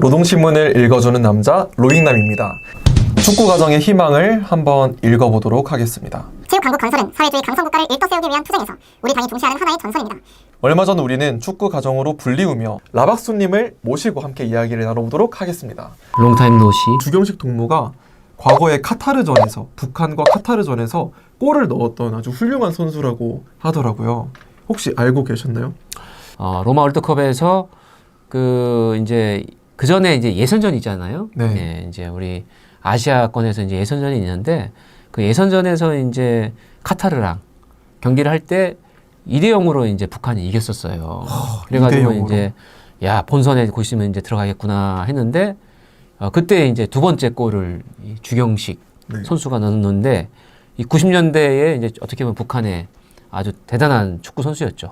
노동신문을 읽어주는 남자 로잉남입니다. 축구 가정의 희망을 한번 읽어보도록 하겠습니다. 체육 강국 건설은 사회주의 강성 국가를 일떠세우기 위한 투쟁에서 우리 당이 중시하는 하나의 전선입니다. 얼마 전 우리는 축구 가정으로 불리우며 라박수님을 모시고 함께 이야기를 나눠보도록 하겠습니다. 롱타임 노시. 주경식 동무가 과거에 카타르전에서 북한과 카타르전에서 골을 넣었던 아주 훌륭한 선수라고 하더라고요. 혹시 알고 계셨나요? 어, 로마 월드컵에서 그 이제 그 전에 이제 예선전 있잖아요. 네. 예, 이제 우리 아시아권에서 이제 예선전이 있는데 그 예선전에서 이제 카타르랑 경기를 할 때 2대 0으로 이제 북한이 이겼었어요. 그래가지고 2대 0 으로. 이제 야 본선에 고시면 이제 들어가겠구나 했는데 어, 그때 이제 두 번째 골을 이 주경식 네. 선수가 넣었는데 이 90년대에 이제 어떻게 보면 북한의 아주 대단한 축구 선수였죠.